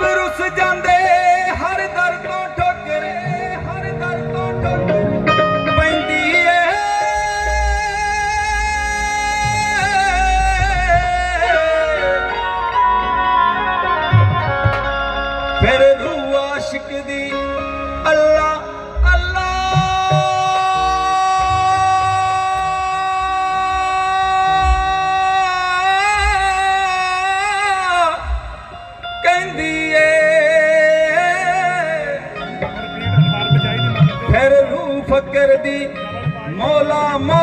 ਆਪ ਰੁੱਸ ਜਾਂਦੇ ¡Mola, mola!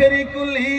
আখেরি কুল হি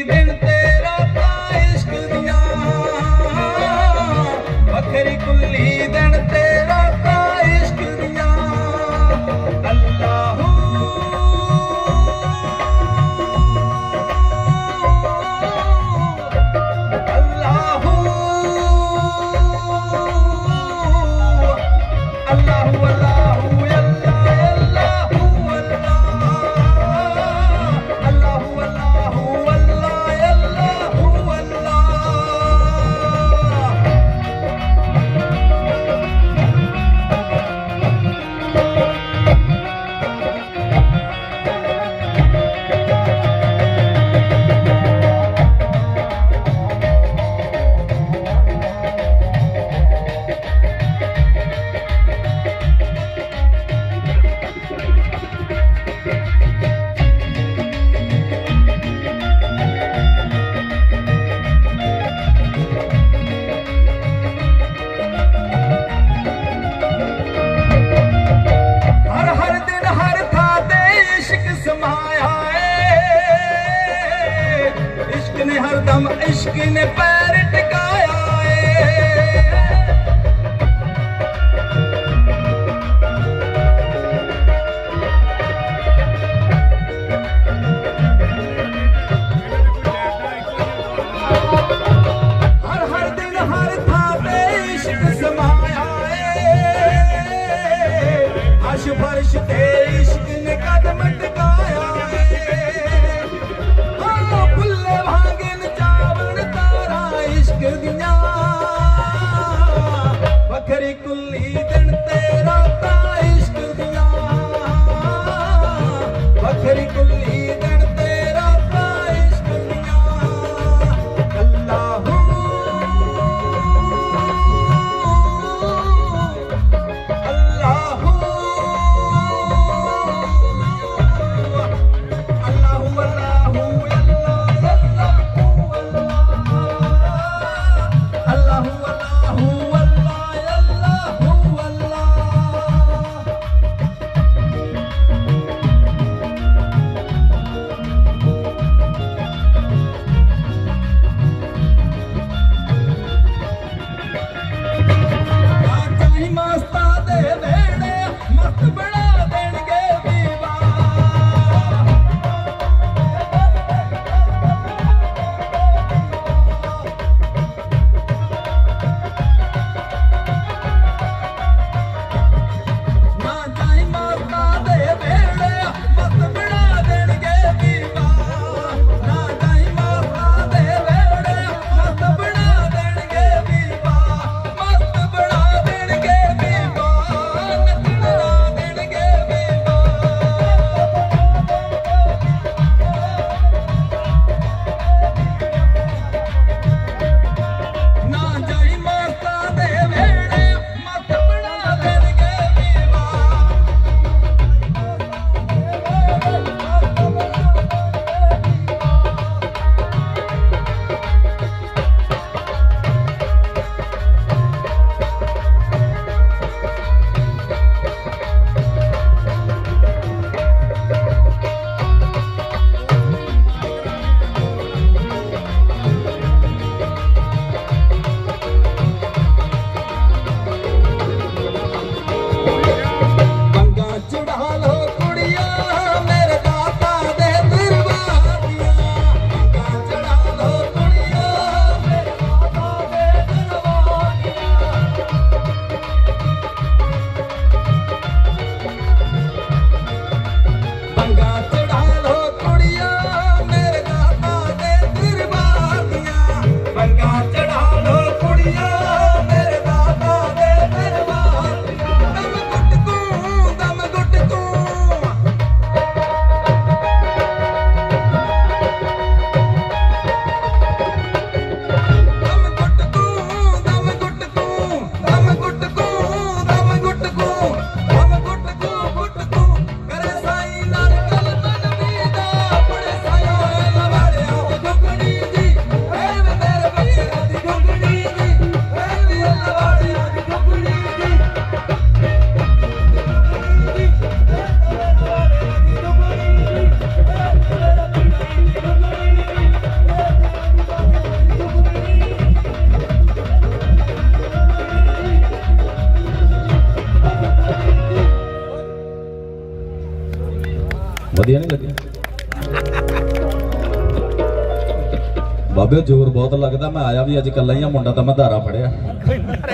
ਬਾਬੇ ਜ਼ੋਰ ਬਹੁਤ ਲੱਗਦਾ ਮੈਂ ਆਇਆ ਵੀ ਅੱਜ ਇਕੱਲਾ ਹੀ ਆ ਮੁੰਡਾ ਤਾਂ ਮੈਂ ਧਾਰਾ ਫੜਿਆ।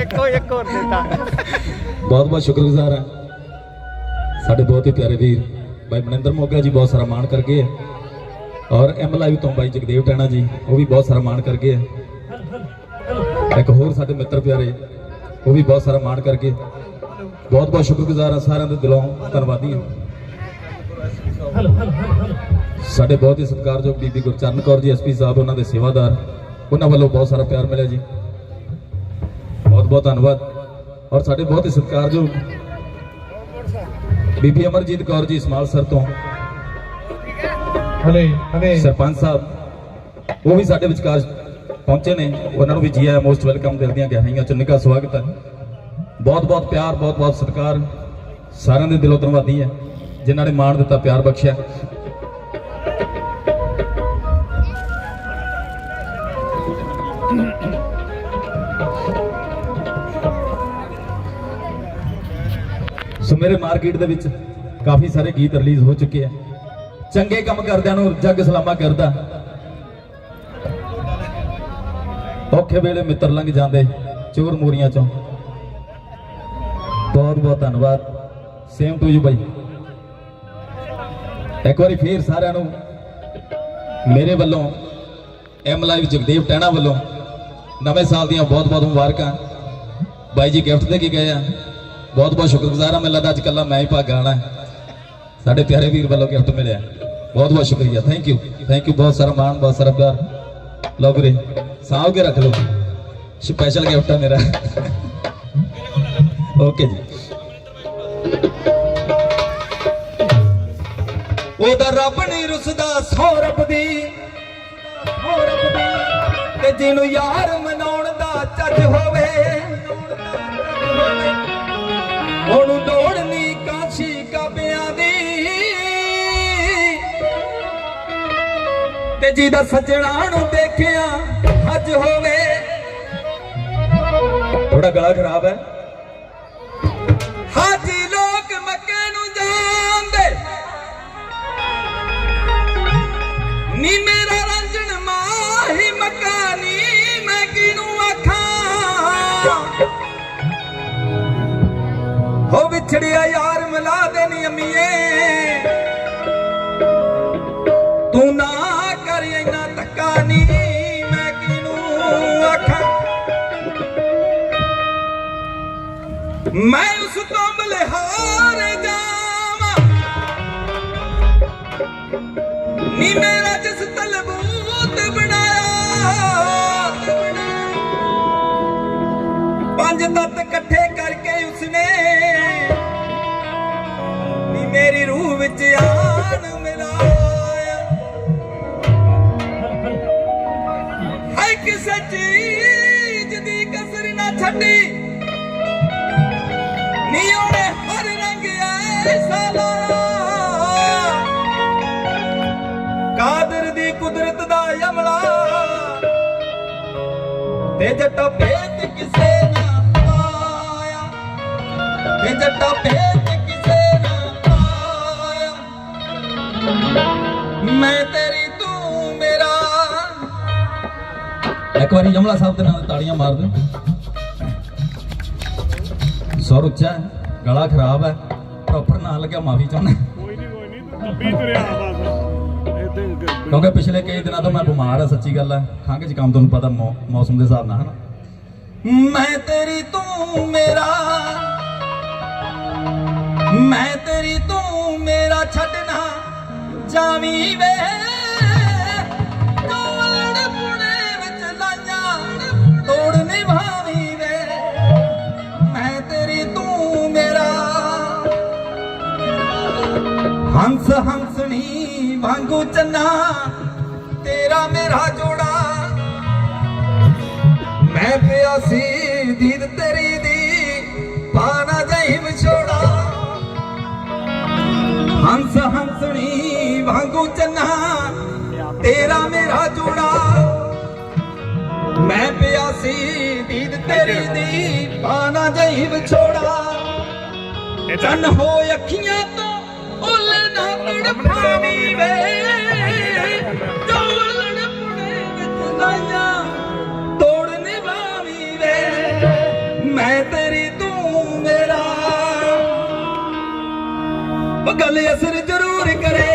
ਇੱਕੋ ਇੱਕ ਹੋਰ ਦਿੱਤਾ। ਬਹੁਤ ਬਹੁਤ ਸ਼ੁਕਰਗੁਜ਼ਾਰ ਹਾਂ। ਸਾਡੇ ਬਹੁਤ ਹੀ ਪਿਆਰੇ ਵੀਰ। ਭਾਈ ਮਨਿੰਦਰ ਮੋਗਾ ਜੀ ਬਹੁਤ ਸਾਰਾ ਮਾਣ ਕਰ ਗਏ। ਔਰ ਐਮ ਲਾਈਵ ਤੋਂ ਭਾਈ ਜਗਦੇਵ ਟੈਣਾ ਜੀ ਉਹ ਵੀ ਬਹੁਤ ਸਾਰਾ ਮਾਣ ਕਰ ਗਏ। ਇੱਕ ਹੋਰ ਸਾਡੇ ਮਿੱਤਰ ਪਿਆਰੇ ਉਹ ਵੀ ਬਹੁਤ ਸਾਰਾ ਮਾਣ ਕਰ ਗਏ। ਬਹੁਤ ਬਹੁਤ ਸ਼ੁਕਰਗੁਜ਼ਾਰ ਹਾਂ ਸਾਰਿਆਂ ਦੇ ਦਿਲੋਂ ਧੰਨਵਾਦੀ ਹਾਂ। ਸਾਡੇ ਬਹੁਤ ਹੀ ਸਤਿਕਾਰਯੋਗ ਬੀਬੀ ਗੁਰਚਰਨ ਕੌਰ ਜੀ ਐਸਪੀ ਸਾਹਿਬ ਉਹਨਾਂ ਦੇ ਸੇਵਾਦਾਰ। ਉਹਨਾਂ ਵੱਲੋਂ ਬਹੁਤ ਸਾਰਾ ਪਿਆਰ ਮਿਲਿਆ ਜੀ। ਬਹੁਤ ਬਹੁਤ ਧੰਨਵਾਦ। ਔਰ ਸਾਡੇ ਬਹੁਤ ਹੀ ਸਤਿਕਾਰਯੋਗ ਬੀਬੀ ਅਮਰਜੀਤ ਕੌਰ ਜੀ ਸਮਾਲ ਸਰ ਤੋਂ। ਹਲੇ ਹਲੇ। ਸਰਪੰਚ ਸਾਹਿਬ ਉਹ ਵੀ ਸਾਡੇ ਵਿਚਕਾਰ ਪਹੁੰਚੇ ਨੇ। ਉਹਨਾਂ ਨੂੰ ਵੀ ਜੀ ਆਇਆਂ ਮੋਸਟ ਵੈਲਕਮ ਦਿਲ ਦੀਆਂ ਗਹਿਰਾਈਆਂ ਚ ਨਿੱਘਾ ਸਵਾਗਤ ਹੈ। ਬਹੁਤ ਬਹੁਤ ਪਿਆਰ ਬਹੁਤ ਬਹੁਤ ਸਤਿਕਾਰ ਸਾਰਿਆਂ ਦੇ ਦਿਲੋਂ ਧੰਨਵਾਦੀ ਹੈ। ਜਿਨ੍ਹਾਂ ਨੇ ਮਾਣ ਦਿੱਤਾ ਪਿਆਰ ਬਖਸ਼ਿਆ। ਸੋ ਮੇਰੇ ਮਾਰਕੀਟ ਦੇ ਵਿੱਚ ਕਾਫੀ ਸਾਰੇ ਗੀਤ ਰਿਲੀਜ਼ ਹੋ ਚੁੱਕੇ ਆ। ਚੰਗੇ ਕੰਮ ਕਰਦਿਆਂ ਨੂੰ ਜੱਗ ਸਲਾਮਾ ਕਰਦਾ। ਔਖੇ ਵੇਲੇ ਮਿੱਤਰ ਲੰਘ ਜਾਂਦੇ ਚੋਰ ਮੋਰੀਆਂ ਚੋਂ। ਬਹੁਤ ਬਹੁਤ ਧੰਨਵਾਦ। ਸੇਮ ਟੂ ਯੂ ਬਾਈ। ਇੱਕ ਵਾਰੀ ਫੇਰ ਸਾਰਿਆਂ ਨੂੰ ਮੇਰੇ ਵੱਲੋਂ ਐਮ ਲਾਈਵ ਜਗਦੇਵ ਟਹਿਣਾ ਵੱਲੋਂ ਨਵੇਂ ਸਾਲ ਦੀਆਂ ਬਹੁਤ ਬਹੁਤ ਮੁਬਾਰਕਾਂ। ਬਾਈ ਜੀ ਗਿਫਟ ਦੇ ਕੇ ਗਏ ਆ। ਬਹੁਤ ਬਹੁਤ ਸ਼ੁਕਰਗੁਜ਼ਾਰ ਹਾਂ, ਮੈਨੂੰ ਲੱਗਦਾ ਅੱਜ ਕੱਲਾ ਮੈਂ ਹੀ ਭਾਗਾ ਆਣਾ ਸਾਡੇ ਪਿਆਰੇ ਵੀਰ ਵੱਲੋਂ ਗਿਫਟ ਮਿਲਿਆ। ਬਹੁਤ ਬਹੁਤ ਸ਼ੁਕਰੀਆ। ਥੈਂਕ ਯੂ ਥੈਂਕ ਯੂ ਬਹੁਤ ਸਾਰਾ ਮਾਣ, ਬਹੁਤ ਸਾਰਾ ਪਿਆਰ। ਲਓ ਵੀਰੇ, ਸਾਂਭ ਕੇ ਰੱਖ ਲਓ। ਸਪੈਸ਼ਲ ਗਿਫਟ ਆ ਮੇਰਾ। ਓਕੇ ਜੀ। ਉਹਦਾ ਰੱਬ ਨਹੀਂ ਰੁੱਸਦਾ ਸੋ ਰੱਬ ਦੀ। ਸੋ ਰੱਬ ਦੀ। ਤੇ ਜਿਹਨੂੰ ਯਾਰ ਮਨਾਉਣ ਦਾ ਚੱਜ ਹੋਵੇ ਜੀ ਦਾ ਸੱਜਣਾ ਨੂੰ ਦੇਖਿਆ, ਅੱਜ ਹੋਵੇ। ਥੋੜਾ ਗਲਾ ਖਰਾਬ ਹੈ। ਹਾਜੀ ਲੋਕ ਮੱਕੇ ਨੂੰ ਜਾਂਦੇ। ਨੀ ਮੇਰਾ ਰੰਜਨ ਮਾਹੀ ਮਕਾਨੀ ਮੈਂ ਕਿਨੂੰ ਆਖਾਂ। ਹੋ ਵਿਛੜਿਆ ਯਾਰ ਮਿਲਾ ਦੇ ਨੀ ਅੰਮੀਏ। ਮੈਂ ਉਸ ਤੋਂ ਬਲਿਹਾਰ ਜਾਵਾਂ। ਨੀ ਮੇਰਾ ਜਿਸ ਤਲਬੂਤ ਬਣਾਇਆ। ਪੰਜ ਤੱਤ ਇਕੱਠੇ ਕਰਕੇ ਉਸਨੇ ਨੀ ਮੇਰੀ ਰੂਹ ਵਿੱਚ ਆਨ ਮਿਲਾਇਆ। ਹੈ ਕਿਸੇ ਚੀਜ਼ ਦੀ ਕਸਰ ਨਾ ਛੱਡੀ। ਕਾਦਰ ਦੀ ਕੁਦਰਤ ਦਾ ਅਮਲਾ ਤੇ ਜੱਟਾ ਭੇਤ ਕਿਸੇ ਨਾ ਪਾਇਆ। ਤੇ ਜੱਟਾ ਭੇਤ ਕਿਸੇ ਨਾ ਪਾਇਆ। ਮੈਂ ਤੇਰੀ ਤੂੰ ਮੇਰਾ। ਇੱਕ ਵਾਰੀ ਜਮਲਾ ਸਾਹਿਬ ਦੇ ਨਾਲ ਤਾੜੀਆਂ ਮਾਰ ਦੇ। ਸੁਰ ਉੱਚਾ ਗਲਾ ਖਰਾਬ ਹੈ। ਪ੍ਰੋਪਰ ਨਾ ਲੱਗਿਆ ਮਾਫੀ ਚਾਹੁੰਦਾ। ਕੋਈ ਨਹੀਂ ਕੋਈ ਨਹੀਂ ਤੁਰਿਆ ਬਸ। ਹੀ ਕਿਉਂਕਿ ਪਿਛਲੇ ਕਈ ਦਿਨਾਂ ਤੋਂ ਮੈਂ ਬਿਮਾਰ ਹਾਂ ਸੱਚੀ ਗੱਲ ਹੈ ਖੰਘ ਜ਼ੁਕਾਮ ਤੁਹਾਨੂੰ ਪਤਾ ਮੌਸਮ ਦੇ ਹਿਸਾਬ ਨਾਲ ਹਨਾ? ਮੈਂ ਤੇਰੀ ਤੂੰ ਮੇਰਾ ਮੈਂ ਤੇਰੀ ਤੂੰ ਮੇਰਾ ਛੱਡਣਾ ਜਾਵੀਂ ਵੇ। ਹੰਸ ਹੰਸਣੀ ਵਾਂਗੂ ਚੰਨਾ ਤੇਰਾ ਮੇਰਾ ਜੋੜਾ। ਮੈਂ ਪਿਆਸੀ ਦੀਦ ਤੇਰੀ ਦੀ ਪਾਣਾ ਜਾਈ ਵਿਛੋੜਾ। ਹੰਸ ਹੰਸਣੀ ਵਾਂਗੂ ਚੰਨਾ ਤੇਰਾ ਮੇਰਾ ਜੋੜਾ। ਮੈਂ ਪਿਆਸੀ ਦੀਦ ਤੇਰੀ ਦੀ ਪਾਣਾ ਜਾਈ ਵਿਛੋੜਾ। ਚੰਨ ਹੋ ਅੱਖੀਆਂ ਤੋਂ ਉੱਲ ਨਾ ਵਿੱਚ ਲਾਈਆਂ। ਮੈਂ ਤੇਰੀ ਤੂੰ ਮੇਰਾ। ਗੱਲ ਅਸਰ ਜ਼ਰੂਰ ਕਰੇ।